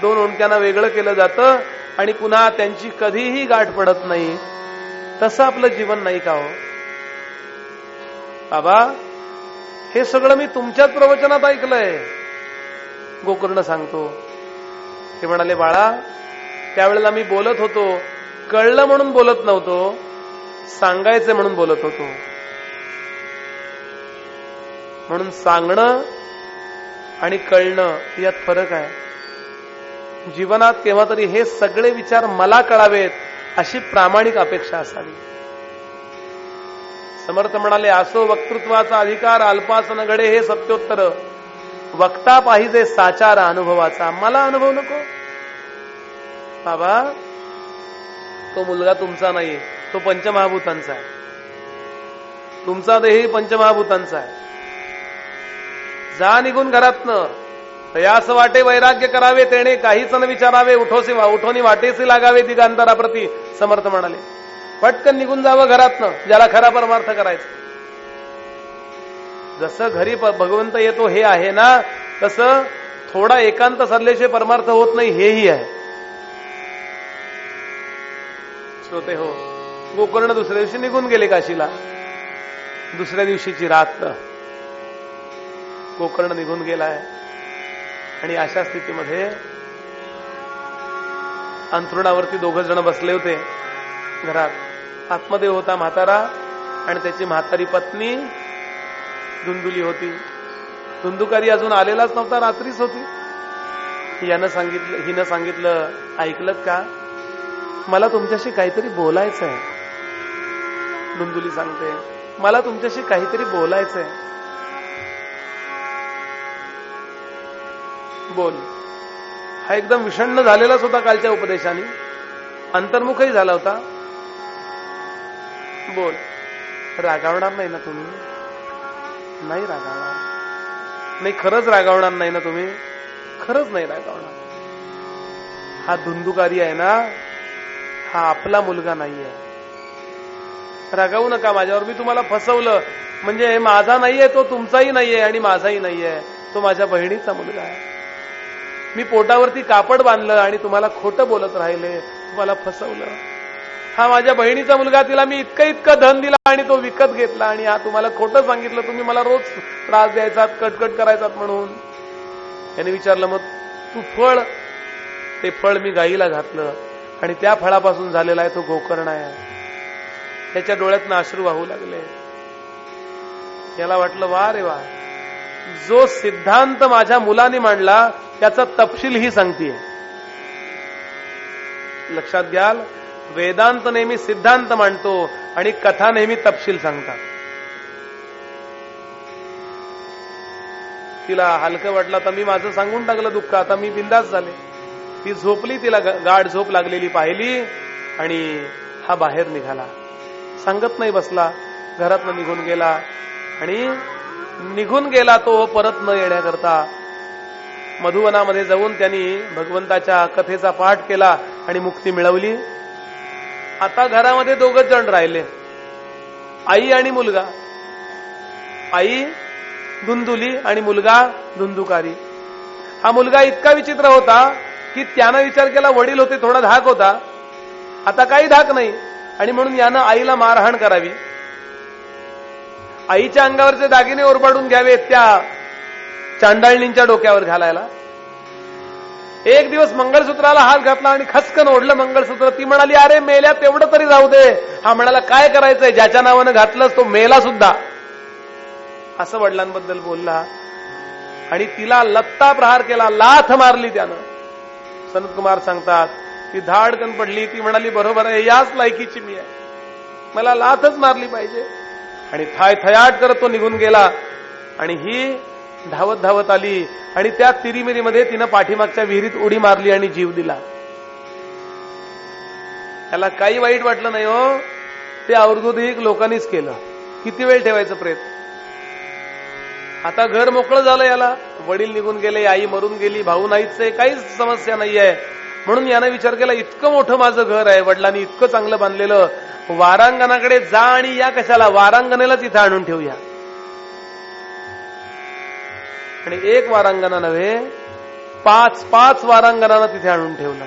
दोन ओंडक्यांना वेगळं केलं जातं आणि पुन्हा त्यांची कधीही गाठ पडत नाही. तसं आपलं जीवन नाही का हो? बाबा हे सगळं मी तुमच्याच प्रवचनात ऐकलंय. गोकर्ण सांगतो. ते म्हणाले बाळा त्यावेळेला मी बोलत होतो. कळलं म्हणून बोलत नव्हतो. सांगायचं म्हणून बोलत होतो. म्हणून सांगणं आणि कळणं यात फरक आहे. जीवनात केव्हा तरी हे सगळे विचार मला कळावेत अशी प्रामाणिक अपेक्षा असावी. समर्थ म्हणाले असो वक्तृत्वाचा अधिकार अल्पासन घडे हे सत्योत्तर. वक्ता पाहिजे साचार अनुभवाचा. मला अनुभव नको. बाबा तो मुलगा तुमचा नाही तो पंचमहाभूतांचा आहे. तुमचा देही पंचमहाभूतांचा आहे. जा निघून घरातनं. तयास वाटे वैराग्य करावे तेणे काहीच न विचारावे उठोसी उठोनी वाटेसी लागावे दिगांतराप्रती समर्थ म्हणाले. पटकन निघून जावं घरातनं ज्याला खरा परमार्थ करायचा. जसं घरी भगवंत येतो हे आहे ना तसं थोडा एकांत सरल्याशिवाय परमार्थ होत नाही हेही आहे. श्रोते हो गोकर्ण दुसऱ्या दिवशी निघून गेले काशीला. दुसऱ्या दिवशीची रात्र गोकर्ण निघून गेलाय. आणि अशा स्थितीमध्ये अंथरुणावरती दोघं जण बसले होते. घरात आत्मदेव होता म्हातारा आणि त्याची म्हातारी पत्नी धुंदुली होती. धुंदुकारी अजून आलेलाच नव्हता रात्रीच होती. यानं सांगितलं हिनं सांगितलं ऐकलं का? मला तुमच्याशी काहीतरी बोलायचं आहे धुंदुली सांगते मला तुमच्याशी काहीतरी बोलायचं आहे बोल. हा एकदम विषण्ण झालेलाच होता कालच्या उपदेशाने. अंतर्मुखही झाला होता. बोल. रागावणार नाही ना तुम्ही? नाही रागावणार. नाही खरंच रागावणार नाही ना तुम्ही? खरंच नाही रागावणार. हा धुंदुकारी आहे ना? हा आपला मुलगा नाही आहे रागावू नका माझ्यावर. मी तुम्हाला फसवलं. म्हणजे माझा नाहीये तो तुमचाही नाहीये आणि माझाही नाहीये. तो माझ्या बहिणीचा मुलगा आहे. मी पोटावरती कापड बांधलं आणि तुम्हाला खोटं बोलत राहिले तुम्हाला फसवलं. हा माझ्या बहिणीचा मुलगा तिला मी इतकं इतकं धन दिला आणि तो विकत घेतला आणि हा तुम्हाला खोटं सांगितलं तुम्ही मला रोज त्रास द्यायचात कटकट करायचात म्हणून. याने विचारलं मग तू फळ? ते फळ मी गाईला घातलं आणि त्या फळापासून झालेला आहे तो गोकर्ण आहे. त्याच्या डोळ्यातनं अश्रू वाहू लागले. याला वाटलं वा रे वा जो सिद्धांत माझ्या मुलाने मांडला त्याचा तपशील ही सांगतीये. लक्षात घ्याल वेदांत नेहमी सिद्धांत मांडतो आणि कथा नेहमी तपशील सांगतात. तिला हलकं वाटलं तर मी माझं सांगून टाकलं दुःख आता मी बिंदास झाले. ती झोपली तिला गाढ झोप लागलेली पाहिली आणि हा बाहेर निघाला. सांगत नाही बसला घरातनं निघून गेला आणि निघून गेला तो परत न येण्याकरता. मधुवनामध्ये जाऊन त्यांनी भगवंताच्या कथेचा पाठ केला आणि मुक्ती मिळवली. आता घरामध्ये दोघच जण राहिले. आई आणि मुलगा. आई धुंदुली आणि मुलगा धुंदुकारी. हा मुलगा इतका विचित्र होता की त्यानं विचार केला वडील होते थोडा धाक होता. आता काही धाक नाही. आणि म्हणून यानं आईला मारहाण करावी. आईच्या अंगावरचे दागिने ओरबाडून घ्यावेत त्या चांडाळणींच्या डोक्यावर घालायला. एक दिवस मंगळसूत्राला हात घातला आणि खसकन ओढलं मंगळसूत्र. ती म्हणाली अरे मेल्या तेवढं तरी जाऊ दे. हा म्हणाला काय करायचंय? ज्याच्या नावानं घातलंस तो मेला सुद्धा. असं वडिलांबद्दल बोलला आणि तिला लत्ता प्रहार केला लाथ मारली त्यानं. सनत कुमार सांगतात ती धाडकन पडली. ती म्हणाली बरोबर आहे याच लायकीची मी आहे. मला लाथच मारली पाहिजे. आणि थाय थयाट करत तो निघून गेला आणि ही धावत धावत आली आणि त्या तिरीमिरीमध्ये तिनं पाठीमागच्या विहिरीत उडी मारली आणि जीव दिला. त्याला काही वाईट वाटलं नाही हो. ते अवधूत लोकांनीच केलं. किती वेळ ठेवायचं प्रयत्न? आता घर मोकळं झालं याला. वडील निघून गेले आई मरून गेली भाऊ नाहीच आहे काहीच समस्या नाहीये. म्हणून यानं विचार केला इतकं मोठं माझं घर आहे वडिलांनी इतकं चांगलं बांधलेलं वारांगणाकडे जा आणि या कशाला? वारांगणेलाच इथं आणून ठेवूया. आणि एक वारांगणा नव्हे पाच पाच वारांगणांना तिथे आणून ठेवलं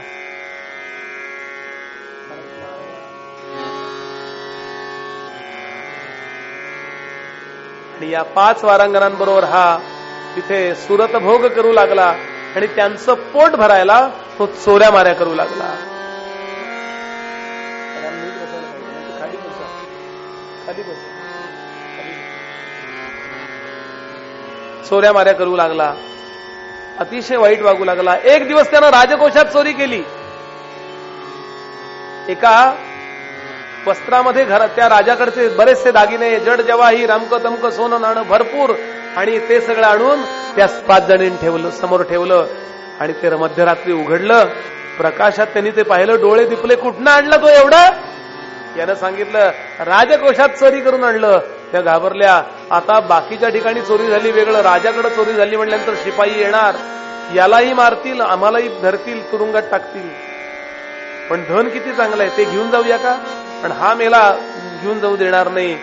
आणि या पाच वारांगणांबरोबर हा तिथे सुरत भोग करू लागला आणि त्यांचं पोट भरायला तो चोऱ्या माऱ्या करू लागला. खाली बसा? चोऱ्या माऱ्या करू लागला. अतिशय वाईट वागू लागला. एक दिवस त्यानं राजकोशात चोरी केली. एका वस्त्रामध्ये घर त्या राजाकडचे बरेचसे दागिने जड जवाही रमक तमक सोनं नाणं भरपूर आणि ते सगळं आणून त्या पाच जणींनी ठेवलं समोर ठेवलं. आणि ते मध्यरात्री उघडलं. प्रकाशात त्यांनी ते पाहिलं डोळे दिपले. कुठनं आणलं तो एवढं? यानं सांगितलं राजकोशात चोरी करून आणलं. त्या घाबरल्या. आता बाकीच्या ठिकाणी चोरी झाली वेगळं. राजाकडे चोरी झाली म्हटल्यानंतर शिपाई येणार. यालाही मारतील आम्हालाही धरतील तुरुंगात टाकतील. पण धन किती चांगलं आहे ते घेऊन जाऊया का? पण हा मेला घेऊन जाऊ देणार नाही.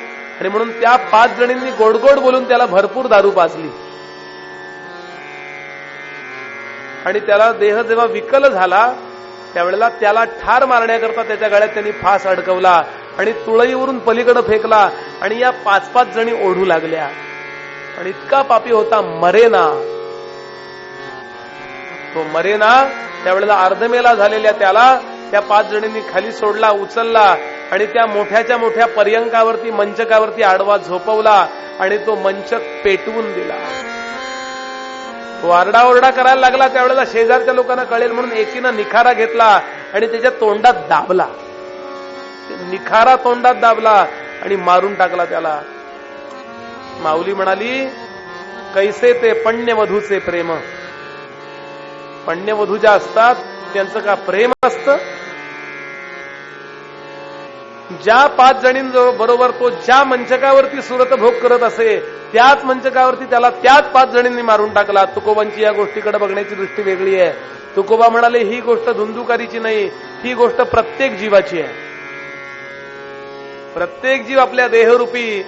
आणि म्हणून त्या पाच जणींनी गोडगोड बोलून त्याला भरपूर दारू पाजली. आणि त्याला देह जेव्हा विकल झाला त्यावेळेला त्याला ठार मारण्याकरता त्याच्या गळ्यात त्यांनी फास अडकवला आणि तुळईवरून पलीकडे फेकला आणि या पाच पाच जणी ओढू लागल्या. आणि इतका पापी होता मरेना. तो मरेना त्यावेळेला अर्धमेला झालेल्या त्याला त्या पाच जणींनी खाली सोडला उचलला आणि त्या मोठ्याच्या मोठ्या पर्यंकावरती मंचकावरती आडवा झोपवला आणि तो मंचक पेटवून दिला. तो आरडाओरडा करायला लागला त्यावेळेला शेजारच्या लोकांना कळेल म्हणून एकीनं निखारा घेतला आणि त्याच्या तोंडात दाबला. निखारा तोंडात दाबला आणि मारून टाकला त्याला. माऊली म्हणाली कैसे ते पण्यवधूचे प्रेम? पण्यवधू ज्या असतात त्यांचं का प्रेम असतं? ज्या पाच जणींजवळ बरोबर तो ज्या मंचकावरती सुरत भोग करत असे त्याच मंचकावरती त्याला त्याच पाच जणींनी मारून टाकला. तुकोबांची या गोष्टीकडे बघण्याची दृष्टी वेगळी आहे. तुकोबा म्हणाले ही गोष्ट धुंदुकारीची नाही ही गोष्ट प्रत्येक जीवाची आहे. प्रत्येक जीव आपल्या देहरूपी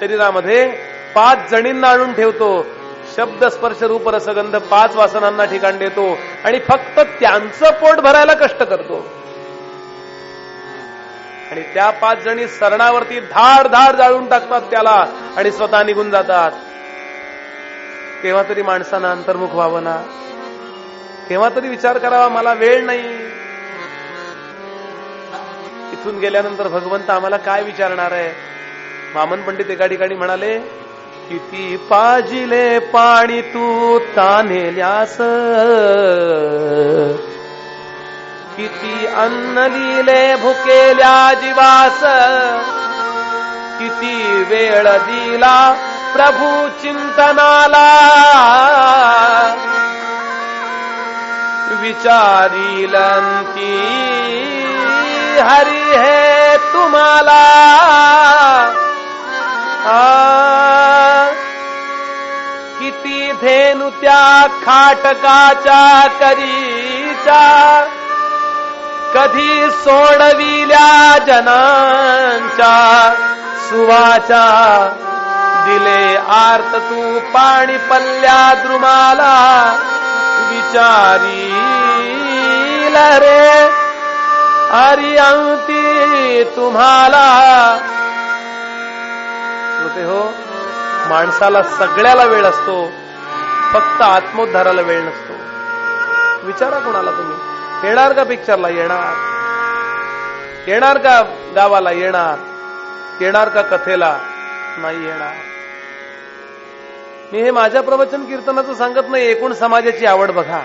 शरीरामध्ये पाच जणींना आणून ठेवतो. शब्द स्पर्श रूप रसगंध पाच वासनांना ठिकाण देतो आणि फक्त त्यांचं पोट भरायला कष्ट करतो. आणि त्या पाच जणी सरणावरती धाड धाड जाळून टाकतात त्याला आणि स्वतः निघून जातात. केव्हा तरी माणसानं अंतर्मुख व्हावं ना. केव्हा तरी विचार करावा मला वेळ नाही. इथून गेल्यानंतर भगवंत आम्हाला काय विचारणार आहे? मामन पंडित एका ठिकाणी म्हणाले किती पाजिले पाणी तू तानेल्यास किती अन्न दिले भुकेल्या जीवास. किती वेळ दिला प्रभू चिंतनाला. विचारीलंती हरी हे तुम्हाला. किती धेनु त्या खाटकाच्या करीचा. कधी सोडविल्या जनांच्या सुवाचा. दिले आर्त तू पाणी पल्ल्या द्रुमाला विचारी रे. हरी अंती तुम्हाला. श्रोते हो माणसाला सगळ्याला वेळ असतो फक्त आत्मोद्धाराला वेळ नसतो. विचारा कोणाला तुम्ही. येणार का पिक्चरला? येणार. येणार का गावाला? येणार. येणार का कथेला? नाही येणार. मी हे माझ्या प्रवचन कीर्तनाचं सांगत नाही एकूण समाजाची आवड बघा.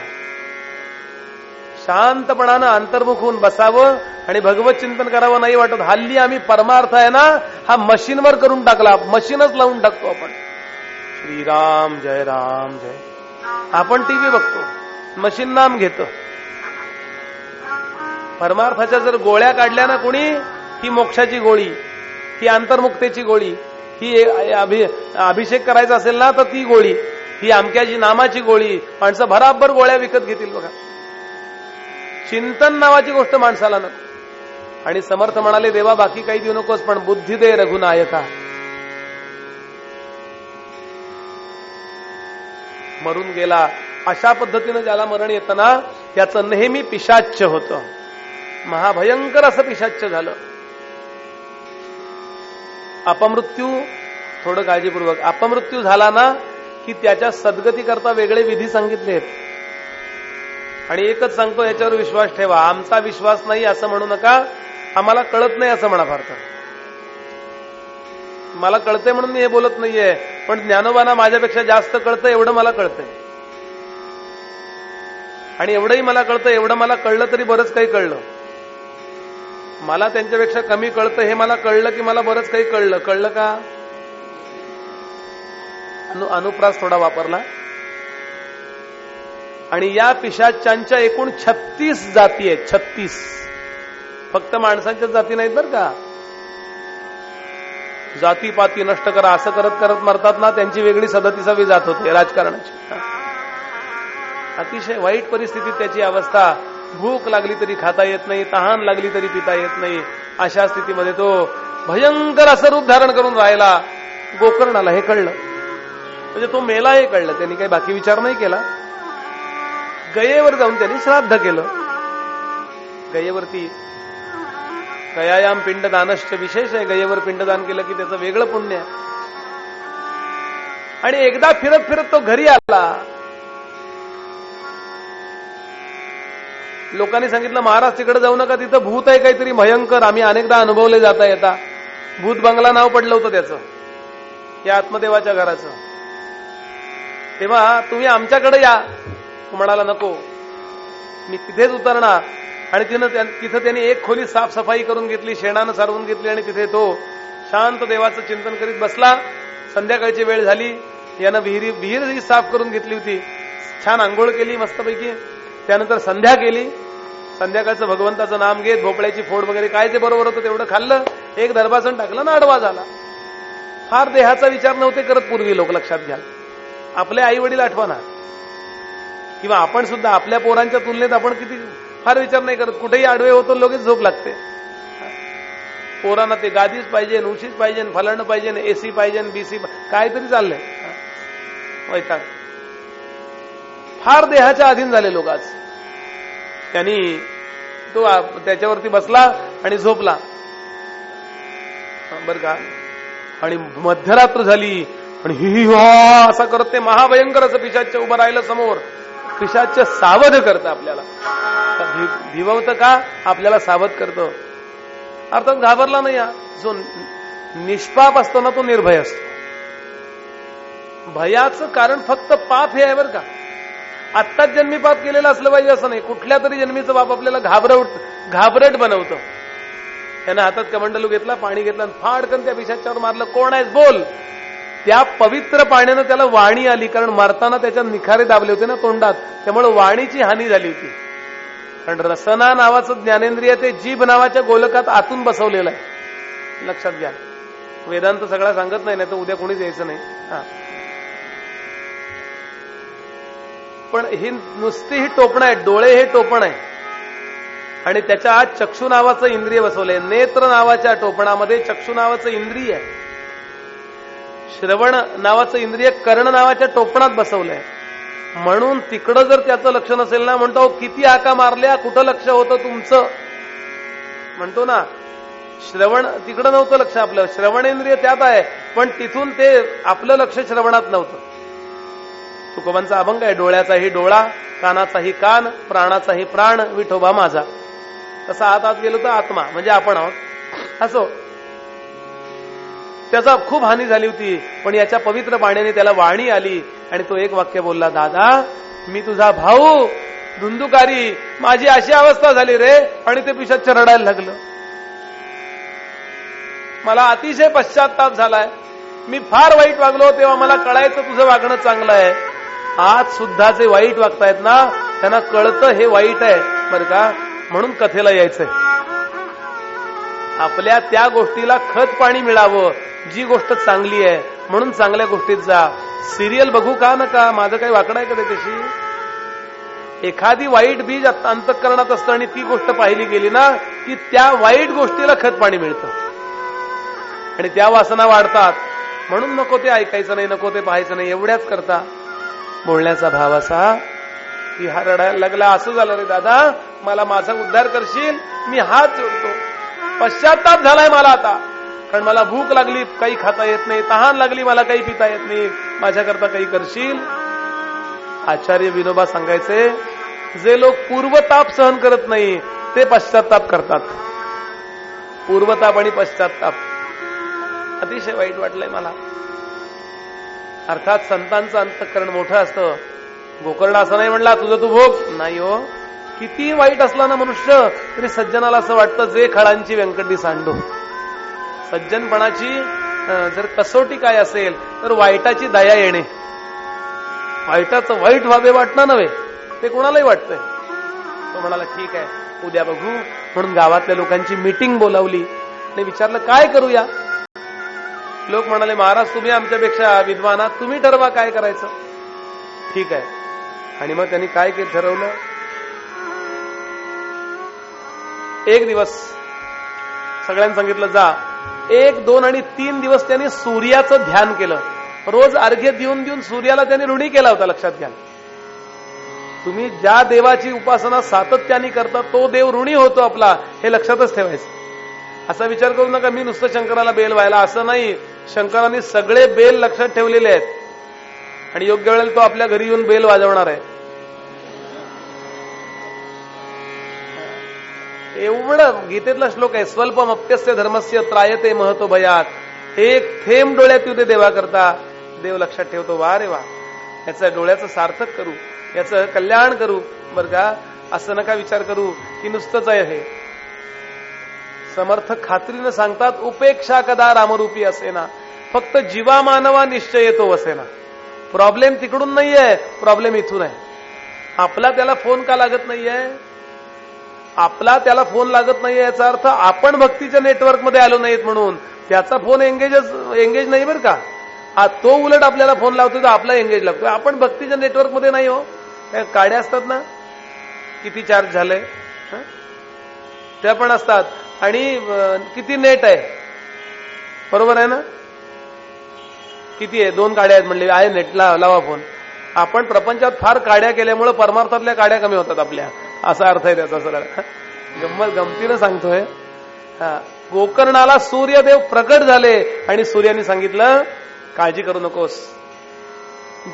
शांतपणानं अंतर्मुख होऊन बसावं आणि भगवत चिंतन करावं नाही वाटत. हल्ली आम्ही परमार्थ आहे ना हा मशीनवर करून टाकला. मशीनच लावून टाकतो आपण. श्रीराम जय राम जय. आपण टीव्ही बघतो. मशीन नाम घेतो. परमार्थाच्या जर गोळ्या काढल्या ना कोणी ही मोक्षाची गोळी ही अंतर्मुक्तेची गोळी ही अभि अभिषेक करायचा असेल ना तर ती गोळी ही अमक्याची नामाची गोळी माणसं भराभर गोळ्या विकत घेतील बघा. चिंतन नावाची गोष्ट माणसाला नको. आणि समर्थ म्हणाले देवा बाकी काही देऊ नकोस पण बुद्धी दे रघुनायका. मरून गेला. अशा पद्धतीनं ज्याला मरण येत ना याचं नेहमी पिशाच्य होतं. महाभयंकर असं पिशाच्य झालं. अपमृत्यू थोडं काळजीपूर्वक अपमृत्यू झाला ना की त्याच्या सद्गती करता वेगळे विधी सांगितले आहेत. आणि एकच सांगतो याच्यावर विश्वास ठेवा. आमचा विश्वास नाही असं म्हणू नका. आम्हाला कळत नाही असं म्हणा फारत मला कळतंय म्हणून मी हे बोलत नाहीये. पण ज्ञानोबाना माझ्यापेक्षा जास्त कळतं एवढं मला कळतंय. आणि एवढंही मला कळतं एवढं मला कळलं तरी बरंच काही कळलं. मला त्यांच्यापेक्षा कमी कळतं हे मला कळलं की मला बरंच काही कळलं. कळलं का? अनु अनुप्रास थोडा वापरला. आणि या पिशाच्यांच्या एकूण छत्तीस जाती आहेत छत्तीस. फक्त माणसांच्या जाती नाहीत बरं का? जातीपाती नष्ट करा असं करत करत मरतात ना त्यांची वेगळी सदतीसावी जात होते राजकारणाची. अतिशय वाईट परिस्थितीत त्याची अवस्था भूक लागली तरी खाता येत नाही तहान लागली तरी पिता येत नाही. अशा स्थितीमध्ये तो भयंकर असं रूप धारण करून राहिला. गोकर्णाला हे कळलं. म्हणजे तो मेला हे कळलं. त्यांनी काही बाकी विचार नाही केला. गयेवर जाऊन त्यांनी श्राद्ध केलं. गयेवरती गयायाम पिंडदानश्च. विशेष आहे गयेवर पिंडदान केलं की त्याचं वेगळं पुण्य आहे. आणि एकदा फिरत फिरत तो घरी आला. लोकांनी सांगितलं महाराज तिकडे जाऊ नका तिथं भूत आहे काहीतरी भयंकर. आम्ही अनेकदा अनुभवले जाता येता. भूत बंगला नाव पडलं होतं त्याचं या आत्मदेवाच्या घराचं. तेव्हा तुम्ही आमच्याकडे या. म्हणाला नको. मी तिथेच उतरणार. आणि तिनं त्या- तिथं त्यांनी एक खोली साफसफाई करून घेतली शेणानं सारवून घेतली आणि तिथे तो शांत देवाचं चिंतन करीत बसला. संध्याकाळची वेळ झाली. यानं विहिरी विहीर ही साफ करून घेतली होती. छान आंघोळ केली मस्तपैकी. त्यानंतर संध्या केली. संध्याकाळचं भगवंताचं नाम घेत भोपळ्याची फोड वगैरे काय ते बरोबर होतं तेवढं खाल्लं. एक दरबासन टाकलं ना आडवा झाला. फार देहाचा विचार नव्हते करत पूर्वी लोक लक्षात घ्या. आपले आई वडील आठवणा किंवा आपण सुद्धा आपल्या पोरांच्या तुलनेत आपण किती फार विचार नाही करत. कुठेही आडवे होतो लगेच झोप लागते. पोरांना ते गादीच पाहिजे उशीच पाहिजे फलाणं पाहिजे एसी पाहिजे बीसी काहीतरी चाललंय. वैताग. फार देहाच्या अधीन झाले लोक आज. त्यांनी तो त्याच्यावरती बसला आणि झोपला. बर का? आणि मध्यरात्र झाली. आणि हि हि असं करत ते महाभयंकर असं पिशाच्या उभं राहिलं समोर. पिशाच सावध करतं आपल्याला. भी- भिववतं का? आपल्याला सावध करतं. अर्थात घाबरला नाही हा. जो निष्पाप असतो ना तो निर्भय असतो. भयाचं कारण फक्त पाप हे आहे बरं का? आत्ताच जन्मी पाप केलेलं असलं पाहिजे असं नाही. कुठल्या तरी जन्मीचं बाप आपल्याला घाबरवत घाबरट बनवतं. त्यानं हातात कमंडलू घेतला पाणी घेतलं आणि फाडकन त्या विषाच्यावर मारलं. कोण आहेस? बोल. त्या पवित्र पाण्यानं त्याला वाणी आली कारण मारताना त्याच्या निखारे दाबले होते ना तोंडात. त्यामुळे वाणीची हानी झाली होती. कारण रसना नावाचं ज्ञानेंद्रिय ते जीभ नावाच्या गोलकात आतून बसवलेलं आहे. लक्षात घ्या. वेदांत सगळा सांगत नाही नाही तर उद्या कोणीच यायचं नाही. हा. पण ही नुसती ही टोपण आहे डोळे हे टोपण आहे आणि त्याच्या आत चक्षु नावाचं इंद्रिय बसवलंय. नेत्र नावाच्या टोपणामध्ये चक्षु नावाचं इंद्रिय आहे. श्रवण नावाचं इंद्रिय कर्ण नावाच्या टोपणात बसवलंय. म्हणून तिकडं जर त्याचं लक्ष नसेल ना म्हणतो किती हाका मारल्या कुठं लक्ष होतं तुमचं? म्हणतो ना श्रवण तिकडं नव्हतं लक्ष आपलं. श्रवणेंद्रिय त्यात आहे पण तिथून ते आपलं लक्ष श्रवणात नव्हतं. तुकोबांचा अभंग आहे डोळ्याचाही डोळा कानाचाही कान प्राणाचाही प्राण विठोबा माझा. तसा आत आत गेलो तर आत्मा म्हणजे आपण आहोत. असो. त्याचा खूप हानी झाली होती पण याच्या पवित्र पाण्याने त्याला वाणी आली आणि तो एक वाक्य बोलला दादा मी तुझा भाऊ धुंदुकारी माझी अशी अवस्था झाली रे आणि ते पिशाच रडायला लागलं. मला अतिशय पश्चाताप झालाय. मी फार वाईट वागलो तेव्हा मला कळायचं तुझं वागणं चांगलं आहे. आज सुद्धा जे वाईट वागतायत ना त्यांना कळतं हे वाईट आहे. बरं का? म्हणून कथेला यायचंय. आपल्या त्या गोष्टीला खत पाणी मिळावं जी गोष्ट चांगली आहे. म्हणून चांगल्या गोष्टीत जा. सिरियल बघू का नका? माझं काही वाकडं आहे का त्याच्याशी? एखादी वाईट बीज अंतकरणात असतं आणि ती गोष्ट पाहिली गेली ना की त्या वाईट गोष्टीला खत पाणी मिळतं. आणि त्या वासना वाढतात. म्हणून नको ते ऐकायचं नाही नको ते पाहायचं नाही. एवढ्याच करता. बोलण्याचा भाव असा की हा रडायला लागला असं झालं रे दादा मला माझा उद्धार करशील मी हात जोडतो. पश्चाताप झालाय मला आता. कारण मला भूक लागली काही खाता येत नाही तहान लागली मला काही पिता येत नाही. माझ्याकरता काही करशील? आचार्य विनोबा सांगायचे जे लोक पूर्वताप सहन करत नाही ते पश्चाताप करतात. पूर्वताप आणि पश्चाताप. अतिशय वाईट वाटलंय मला. अर्थात संतांचं अंतकरण मोठं असतं. गोकर्ण असं नाही म्हणला तुझं तू भोग. नाही हो. किती वाईट असला ना मनुष्य तरी सज्जनाला असं वाटतं जे खळांची व्यंकटी सांडो. सज्जनपणाची जर कसोटी काय असेल तर वाईटाची दया येणे. वाईटाचं वाईट व्हावे वाटणं नव्हे ते कोणालाही वाटतंय. तो म्हणाला ठीक आहे उद्या बघू. म्हणून गावातल्या लोकांची मीटिंग बोलावली. आणि विचारलं काय करूया? लोक म्हणाले महाराज तुम्ही आमच्यापेक्षा विद्वान आहात. तुम्ही ठरवा काय करायचं. ठीक आहे. आणि मग त्यांनी काय केलं? ठरवलं. एक दिवस सगळ्यांनी सांगितलं जा. एक दोन आणि तीन दिवस त्यांनी सूर्याचं ध्यान केलं. रोज अर्घ्य देऊन देऊन सूर्याला त्यांनी ऋणी केला होता लक्षात घ्या. तुम्ही ज्या देवाची उपासना सातत्याने करता तो देव ऋणी होतो आपला हे लक्षातच ठेवायचं. असा विचार करू नका मी नुसतं शंकराला बेल व्हायला असं नाही. शंकरांनी सगळे बेल लक्षात ठेवलेले आहेत. आणि योग्य वेळेला तो आपल्या घरी येऊन बेल वाजवणार आहे. एवढं गीतेतला श्लोक आहे स्वल्पम अप्यस्य धर्मस्य त्रायते महत्त्व भयात. एक थेंब डोळ्यात येऊ दे देवा करता देव लक्षात ठेवतो वा रे वा याचं डोळ्याचं सार्थक करू याचं कल्याण करू. बरं का असं नका विचार करू की नुसतंच आहे हे. समर्थ खात्रीनं सांगतात उपेक्षा कदा रामरूपी असेना. फक्त जीवा मानवा निश्चय येतो असेना प्रॉब्लेम तिकडून नाहीये प्रॉब्लेम इथून आहे. आपला त्याला फोन का लागत नाहीये? आपला त्याला फोन लागत नाहीये याचा अर्थ आपण भक्तीच्या नेटवर्कमध्ये आलो नाहीत म्हणून. त्याचा फोन एंगेजच एंगेज नाही बरं का? हा तो उलट आपल्याला फोन लावतोय तर आपला एंगेज लागतोय. आपण भक्तीच्या नेटवर्कमध्ये नाही हो. काड्या असतात ना? किती चार्ज झाले? त्या पण असतात. आणि किती नेट आहे? बरोबर आहे ना? किती आहे? दोन काड्या आहेत म्हणले. आहे नेटला लावा फोन. आपण प्रपंचात फार काड्या केल्यामुळे परमार्थातल्या काड्या कमी होतात आपल्या. असा अर्थ आहे त्याचा सरळ गंमत गमतीनं सांगतोय. हा. गोकर्णाला सूर्यदेव प्रकट झाले आणि सूर्याने सांगितलं काळजी करू नकोस.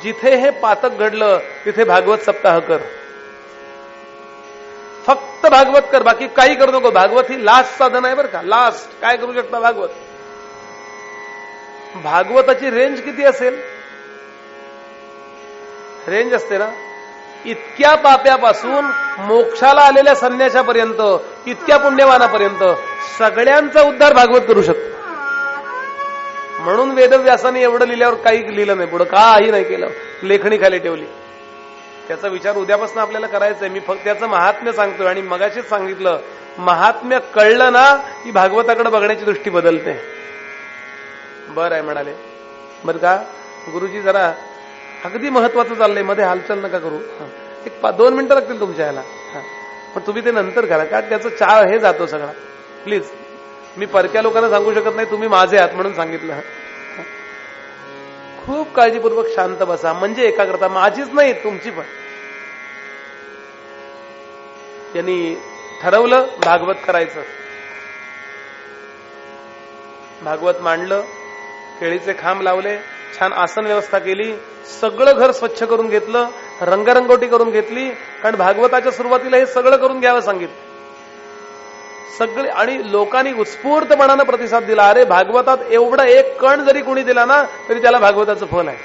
जिथे हे पातक घडलं तिथे भागवत सप्ताह कर. फक्त भागवत कर बाकी काही करू नको. भागवत ही लास्ट साधन आहे बरं का. लास्ट काय करू शकता भागवत? भागवताची रेंज किती असेल? रेंज असते ना? इतक्या पाप्यापासून मोक्षाला आलेल्या संन्याशापर्यंत इतक्या पुण्यवानापर्यंत सगळ्यांचा उद्धार भागवत करू शकतो. म्हणून वेदव्यासाने एवढं लिहिल्यावर काही लिहिलं नाही. पुढं काही नाही केलं. लेखणी खाली ठेवली. त्याचा विचार उद्यापासून आपल्याला करायचा आहे मी फक्त त्याचं महात्म्य सांगतोय आणि मगाशीच सांगितलं महात्म्य कळलं ना की भागवताकडे बघण्याची दृष्टी बदलते. बरं आहे म्हणाले. बरं का? गुरुजी जरा अगदी महत्वाचं चाललंय. मध्ये हालचाल नका करू. एक पा- दोन मिनिटं लागतील तुमच्या ह्याला. पण तुम्ही ते नंतर करा का? त्याचं चार हे जातो सगळा. प्लीज. मी परक्या लोकांना सांगू शकत नाही तुम्ही माझे आहात म्हणून सांगितलं. खूप काळजीपूर्वक शांत बसा. म्हणजे एकाग्रता माझीच नाही तुमची पण. यांनी ठरवलं भागवत करायचं. भागवत मांडलं केळीचे खांब लावले छान आसन व्यवस्था केली सगळं घर स्वच्छ करून घेतलं रंगरंगोटी करून घेतली कारण भागवताच्या सुरुवातीला हे सगळं करून घ्यावं सांगितलं. सगळे आणि लोकांनी उत्स्फूर्तपणानं प्रतिसाद दिला. अरे भागवतात एवढा एक कण जरी कोणी दिला ना तरी त्याला भागवताचं फल आहे.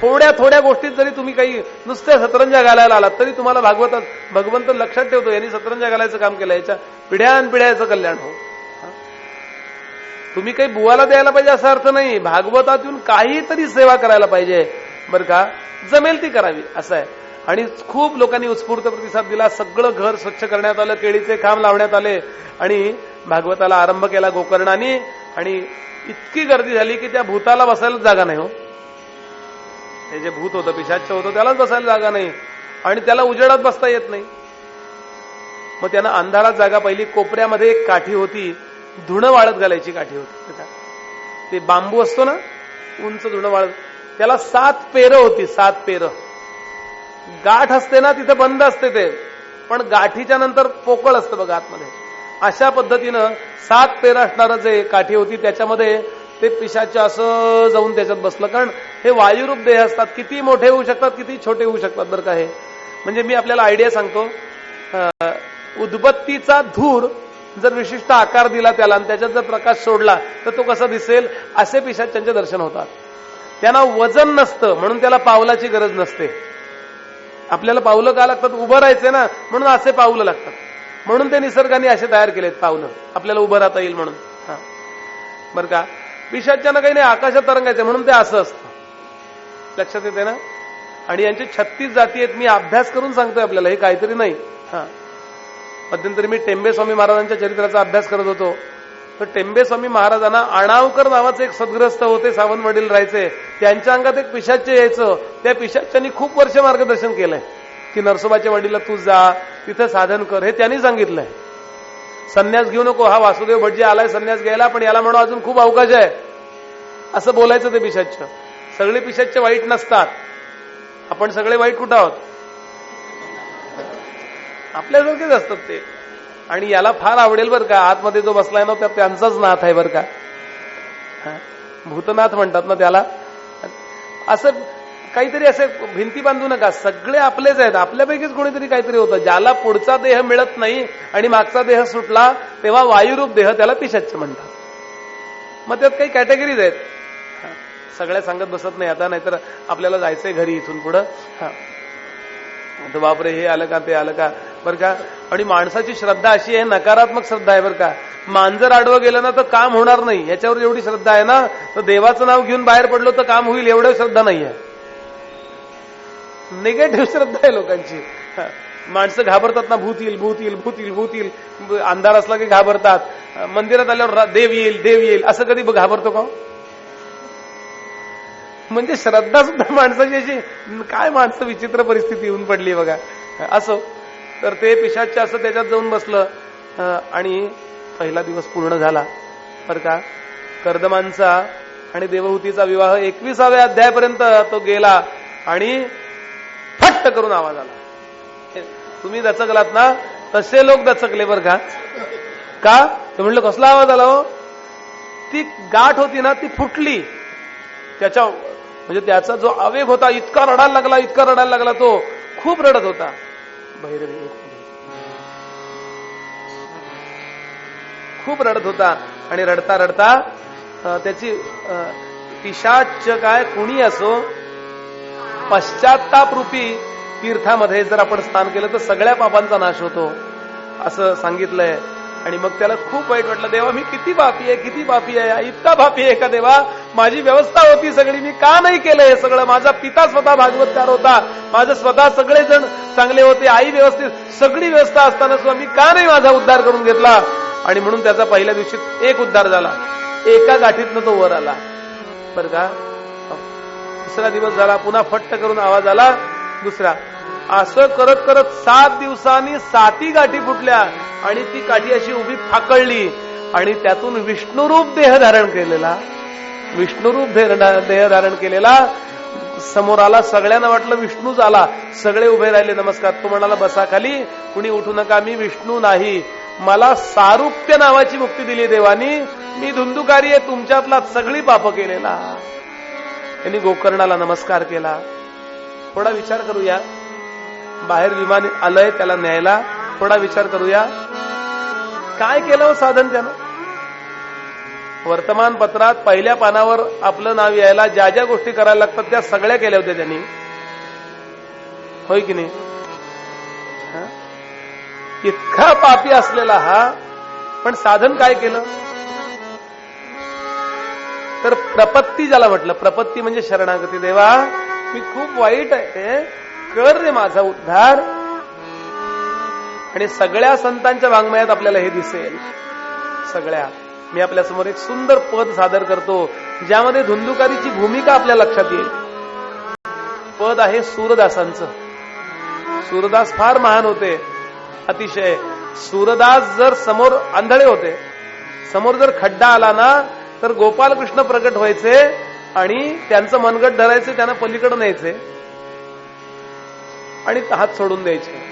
थोड्या थोड्या गोष्टीत जरी तुम्ही काही नुसत्या सतरंजा घालायला आलात तरी तुम्हाला भागवतात भगवंत लक्षात ठेवतो यांनी सतरंजा घालायचं काम केलं याच्या पिढ्यान पिढ्याचं कल्याण हो. तुम्ही काही बुवाला द्यायला पाहिजे असा अर्थ नाही. भागवतात येऊन काहीतरी सेवा करायला पाहिजे. बरं का? जमेल ती करावी असं आहे. आणि खूप लोकांनी उत्स्फूर्त प्रतिसाद दिला. सगळं घर स्वच्छ करण्यात आलं केळीचे खांब लावण्यात आले आणि भागवताला आरंभ केला गोकर्णाने. आणि इतकी गर्दी झाली की त्या भूताला बसायला जागा नाही हो. हे जे भूत होतं पिशाच होतं त्यालाच बसायला जागा नाही. आणि त्याला उजेडात बसता येत नाही. मग त्यानं अंधारात जागा पहिली. कोपऱ्यामध्ये एक काठी होती. धुणं वाळत घालायची काठी होती. ते बांबू असतो ना उंच धुणं वाळत. त्याला सात पेरं होती सात पेरं. गाठ असते ना तिथे बंद असते ते. पण गाठीच्या नंतर पोकळ असतं बघा आतमध्ये. अशा पद्धतीनं सात पेरा असणारं जे काठी होती त्याच्यामध्ये ते पिशाच्या असं जाऊन त्याच्यात बसलं. कारण हे वायुरूप देह असतात किती मोठे होऊ शकतात किती छोटे होऊ शकतात बरं का हे. म्हणजे मी आपल्याला आयडिया सांगतो. अं, उदबत्तीचा धूर जर विशिष्ट आकार दिला त्याला आणि त्याच्यात जर प्रकाश सोडला तर तो कसा दिसेल? असे पिशाच्यांचे दर्शन होतात. त्यांना वजन नसतं म्हणून त्याला पावलाची गरज नसते. आपल्याला पावलं का लागतात? उभं राहायचंय ना. म्हणून असे पावलं लागतात. म्हणून ते निसर्गाने असे तयार केलेत पावलं. आपल्याला उभं राहता येईल म्हणून. हा. बरं का? पिशाच्यानं काही नाही आकाशात तरंगायचं म्हणून ते असं असतं. लक्षात येते ना? आणि यांची छत्तीस जाती आहेत. मी अभ्यास करून सांगतोय आपल्याला. हे काहीतरी नाही. हा. मध्यंतरी मी टेंबे स्वामी महाराजांच्या चरित्राचा अभ्यास करत होतो. तर टेंबेस्वामी महाराजांना अणावकर नावाचे एक सद्ग्रस्त होते सावंत वडील राहायचे. त्यांच्या अंगात एक पिशाच्य यायचं. त्या पिशाच्यांनी खूप वर्ष मार्गदर्शन केलंय. की नरसोबाच्या वडीला तू जा तिथं साधन कर. हे त्यांनी सांगितलंय. संन्यास घेऊ नको हा वासुदेव भटजी आलाय संन्यास घ्यायला पण याला म्हणून अजून खूप अवकाश आहे. असं बोलायचं ते पिशाच्य. सगळे पिशाच्य वाईट नसतात. आपण सगळे वाईट कुठं आहोत? आपल्यासारखेच असतात ते. आणि याला फार आवडेल बरं का. आतमध्ये जो बसलाय ना त्या त्यांचाच नाथ आहे बरं का. भूतनाथ म्हणतात ना त्याला. असं काहीतरी असे भिंती बांधू नका. सगळे आपलेच आहेत. आपल्यापैकीच कोणीतरी काहीतरी होतं. ज्याला पुढचा देह मिळत नाही आणि मागचा देह सुटला तेव्हा वायुरूप देह त्याला पिशाच्य म्हणतात. मग त्यात काही कॅटेगरीज आहेत. सगळ्या सांगत बसत नाही आता नाहीतर आपल्याला जायचंय घरी इथून पुढं. हा. तर बापरे हे आलं का ते आलं का? बरं का? आणि माणसाची श्रद्धा अशी आहे नकारात्मक श्रद्धा आहे बरं का? मांजर आडवं गेलं ना तर काम होणार नाही. याच्यावर एवढी श्रद्धा आहे ना तर देवाचं नाव घेऊन बाहेर पडलो तर काम होईल एवढं श्रद्धा नाही आहे. निगेटिव्ह श्रद्धा आहे लोकांची. माणसं घाबरतात ना भूत येईल भूत येईल भूत येईल भूत येईल. अंधार असला की घाबरतात. मंदिरात आल्यावर देव येईल देव येईल. असं कधी घाबरतो का हो? म्हणजे श्रद्धा सुद्धा माणसाची अशी काय माणसं विचित्र परिस्थिती येऊन पडली बघा. असो. तर ते पिशाच्या असं त्याच्यात जाऊन बसलं. आणि पहिला दिवस पूर्ण झाला. बरं का? कर्दमांचा आणि देवहूतीचा विवाह एकविसाव्या अध्यायापर्यंत तो गेला आणि फट्ट करून आवाज आला. तुम्ही दचकलात ना? तसे लोक दचकले बरं का? का? तर म्हणलं कसला आवाज आला हो? ती गाठ होती ना ती फुटली. त्याच्या म्हणजे त्याचा जो आवेग होता इतका रडायला लागला इतका रडायला लागला तो खूप रडत होता. भैरवी खूप रडत होता आणि रडता रडता त्याची पिशाच काय कुणी असो पश्चाताप रूपी तीर्थामध्ये जर आपण स्नान केलं तर सगळ्या पापांचा नाश होतो. असं सांगितलंय आणि मग त्याला खूप वाईट वाटलं देवा मी किती बापी आहे किती बापी आहे इतका बापी आहे का देवा? माझी व्यवस्था होती सगळी मी का नाही केलं हे सगळं? माझा पिता स्वतः भागवतकार होता. माझं स्वतः सगळे जण चांगले होते आई व्यवस्थित सगळी व्यवस्था असताना सुद्धा मी का नाही माझा उद्धार करून घेतला? आणि म्हणून त्याचा पहिल्या दिवशी एक उद्धार झाला. एका गाठीतनं तो वर आला. बरं का? दुसरा दिवस झाला पुन्हा फट्ट करून आवाज आला. दुसरा असं करत करत सात दिवसांनी साती गाठी फुटल्या आणि ती काठी अशी उभी फाकळली आणि त्यातून विष्णुरूप देह धारण केलेला. विष्णुरूप देह धारण केलेला. समोर आला सगळ्यांना वाटलं विष्णूच आला सगळे उभे राहिले नमस्कार. तो म्हणाला बसा खाली. कुणी उठू नका. मी विष्णू नाही. मला सारुप्य नावाची मुक्ती दिली देवानी. मी धुंदुकारी आहे. तुमच्यातला सगळी पाप केलेला. त्यांनी गोकर्णाला नमस्कार केला. थोडा विचार करूया. बाहेर विमान आलंय त्याला न्यायला थोडा विचार करूया. काय केलं हो साधन त्यानं? वर्तमानपत्रात पहिल्या पानावर आपलं नाव यायला ज्या ज्या गोष्टी करायला लागतात त्या सगळ्या केल्या होत्या त्यांनी. होय की नाही? इतका पापी असलेला हा. पण साधन काय केलं? तर प्रपत्ती ज्याला म्हटलं प्रपत्ती म्हणजे शरणागती. देवा मी खूप वाईट आहे. कर रे माझा उद्धार. आणि सगळ्या संतांच्या वाङ्मयात आपल्याला हे दिसेल. सगळ्या. मी आपल्यासमोर एक सुंदर पद सादर करतो ज्यामध्ये धुंदुकारीची भूमिका आपल्या लक्षात येईल. पद आहे सूरदासांचं. सूरदास फार महान होते. अतिशय. सूरदास जर समोर आंधळे होते समोर जर खड्डा आला ना तर गोपालकृष्ण प्रकट व्हायचे आणि त्यांचं मनगट धरायचे त्यांना पलीकडे न्यायचे. आणि हात सोडून द्यायचे.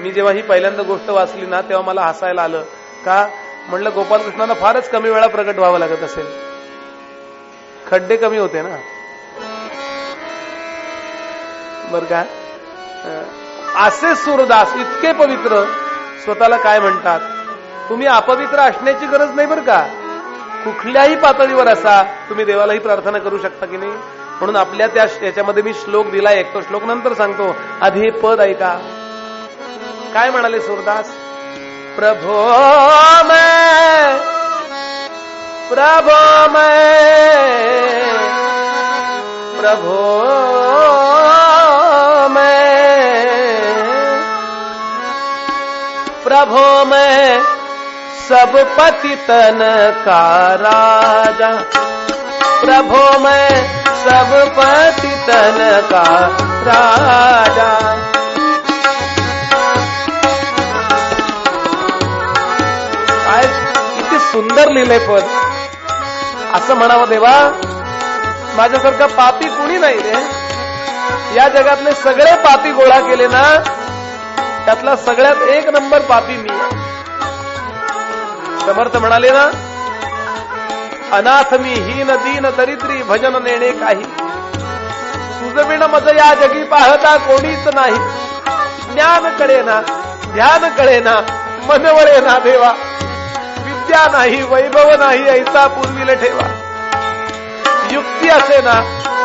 मी जेव्हा ही पहिल्यांदा गोष्ट वाचली ना तेव्हा मला हसायला आलं. का? म्हणलं गोपालकृष्णांना फारच कमी वेळा प्रकट व्हावं लागत असेल. खड्डे कमी होते ना. बर का? असे सूरदास इतके पवित्र स्वतःला काय म्हणतात? तुम्ही अपवित्र असण्याची गरज नाही बरं का? कुठल्याही पातळीवर असा तुम्ही देवालाही प्रार्थना करू शकता की नाही? म्हणून आपल्या त्या याच्यामध्ये मी श्लोक दिला एक तो श्लोक नंतर सांगतो. आधी हे पद ऐका. काय म्हणाले सूरदास? प्रभो मैं प्रभो मैं प्रभो मैं प्रभो मैं सब पतितन का राजा। प्रभो मैं सब पतितन का राजा। काय किती सुंदर लिहिलंय पद असं म्हणावं देवा माझ्यासारखा पापी कुणी नाही रे? या जगातले सगळे पापी गोळा केले ना त्यातला सगळ्यात एक नंबर पापी मी. समर्थ म्हणाले ना अनाथ मी हीन दीन दरिद्री भजन नेणे काही. तुझ मज या जगी पाहता कोणीच नाही. ज्ञान कळेना ध्यान कळेना मन ना देवा. विद्या नाही वैभव नाही ऐसा पूर्वीला ठेवा. युक्ती असे ना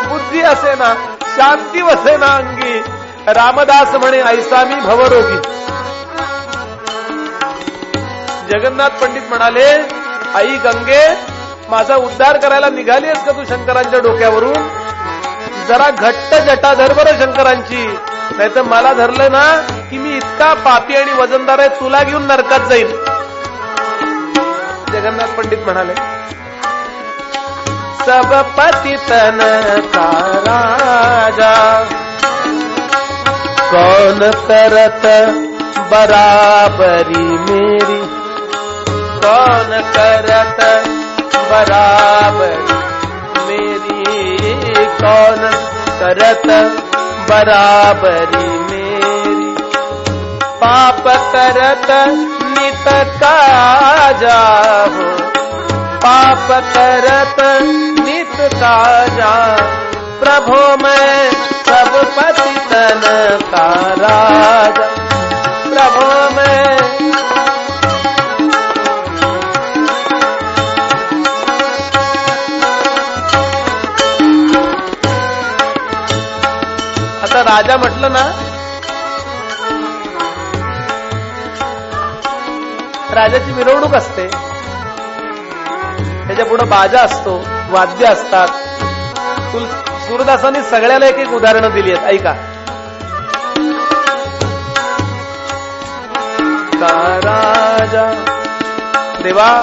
बुद्धी असे ना शांती वसे ना अंगी. रामदास म्हणे ऐसा मी भवरोगी. जगन्नाथ पंडित म्हणाले आई गंगे माझा उद्धार करायला निघालीस का तू शंकरांच्या डोक्यावरून? जरा घट्ट जटा धर बरं शंकरांची. नाहीतर मला धरलं ना की मी इतका पापी आणि वजनदार आहे तुला घेऊन नरकात जाईल जगन्नाथ पंडित म्हणाले सब पतितन का राजा कौन करत बराबरी मेरी? कौन करत बराबरी। मेरी कौन करत बराबरी मेरी। पाप करत नित काजा हो पाप करत नित काजा प्रभो, मैं सब पतितन का राजा। प्रभो, मैं राजा म्हटलं ना राजाची मिरवणूक असते. त्याच्या पुढे बाजा असतो वाद्य असतात. तुल सूरदासांनी सगळ्याला एक एक उदाहरणं दिली आहेत. ऐका. राजा देवा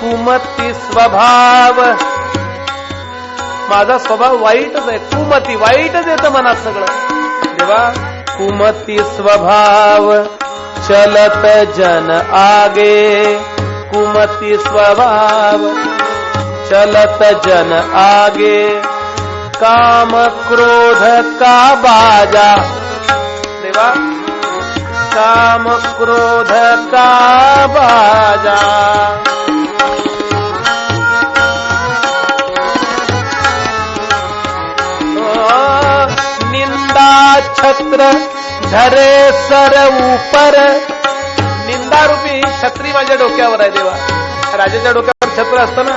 कुमती स्वभाव माझा स्वभाव वाईटच आहे. कुमती वाईटच येतं मनात सगळं. देवा, कुमती स्वभाव चलत जन आगे. कुमती स्वभाव चलत जन आगे. काम क्रोध का बाजा. देवा, काम क्रोध का बाजा. छत्र धरे सर ऊपर. निंदा रूपी छत्री माझ्या डोक्यावर आहे देवा. राजाच्या डोक्यावर छत्र असतं ना.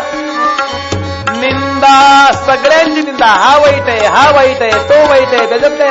निंदा सगळ्यांची निंदा. हा वाईट आहे हा वाईट आहे तो वाईट आहे त्याच्यात काही